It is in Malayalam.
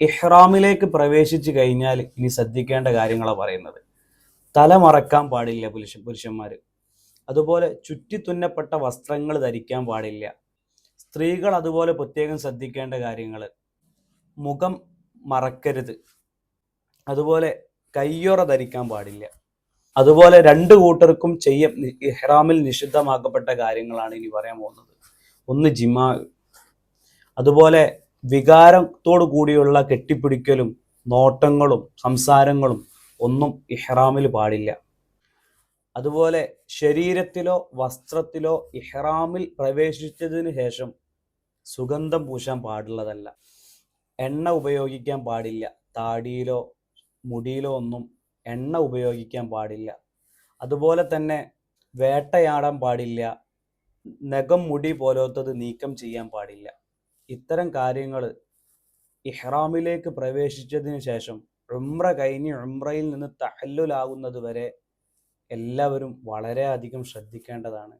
ഇഹ്റാമിലേക്ക് പ്രവേശിച്ചു കഴിഞ്ഞാൽ ഇനി ശ്രദ്ധിക്കേണ്ട കാര്യങ്ങളാണ് പറയുന്നത്. തല മറക്കാൻ പാടില്ല പുരുഷ പുരുഷന്മാർ അതുപോലെ ചുറ്റിത്തുന്നപ്പെട്ട വസ്ത്രങ്ങൾ ധരിക്കാൻ പാടില്ല. സ്ത്രീകൾ അതുപോലെ പ്രത്യേകം ശ്രദ്ധിക്കേണ്ട കാര്യങ്ങൾ മുഖം മറക്കരുത്. അതുപോലെ കയ്യൊറ ധരിക്കാൻ പാടില്ല. അതുപോലെ രണ്ടു കൂട്ടർക്കും ചെയ്യ. ഇഹ്റാമിൽ നിഷിദ്ധമാക്കപ്പെട്ട കാര്യങ്ങളാണ് ഇനി പറയാൻ പോകുന്നത്. ഒന്ന് ജിമാ അതുപോലെ വികാരത്തോടു കൂടിയുള്ള കെട്ടിപ്പിടിക്കലും നോട്ടങ്ങളും സംസാരങ്ങളും ഒന്നും ഇഹ്റാമിൽ പാടില്ല. അതുപോലെ ശരീരത്തിലോ വസ്ത്രത്തിലോ ഇഹ്റാമിൽ പ്രവേശിച്ചതിന് ശേഷം സുഗന്ധം പൂശാൻ പാടുള്ളതല്ല. എണ്ണ ഉപയോഗിക്കാൻ പാടില്ല. താടിയിലോ മുടിയിലോ ഒന്നും എണ്ണ ഉപയോഗിക്കാൻ പാടില്ല. അതുപോലെ തന്നെ വേട്ടയാടാൻ പാടില്ല. നഖം മുടി പോലത്തത് നീക്കം ചെയ്യാൻ പാടില്ല. ഇത്തരം കാര്യങ്ങൾ ഇഹ്റാമിലേക്ക് പ്രവേശിച്ചതിന് ശേഷം ഉംറ കഴിഞ്ഞ് ഉംറയിൽ നിന്ന് തഹല്ലുലാകുന്നത് വരെ എല്ലാവരും വളരെയധികം ശ്രദ്ധിക്കേണ്ടതാണ്.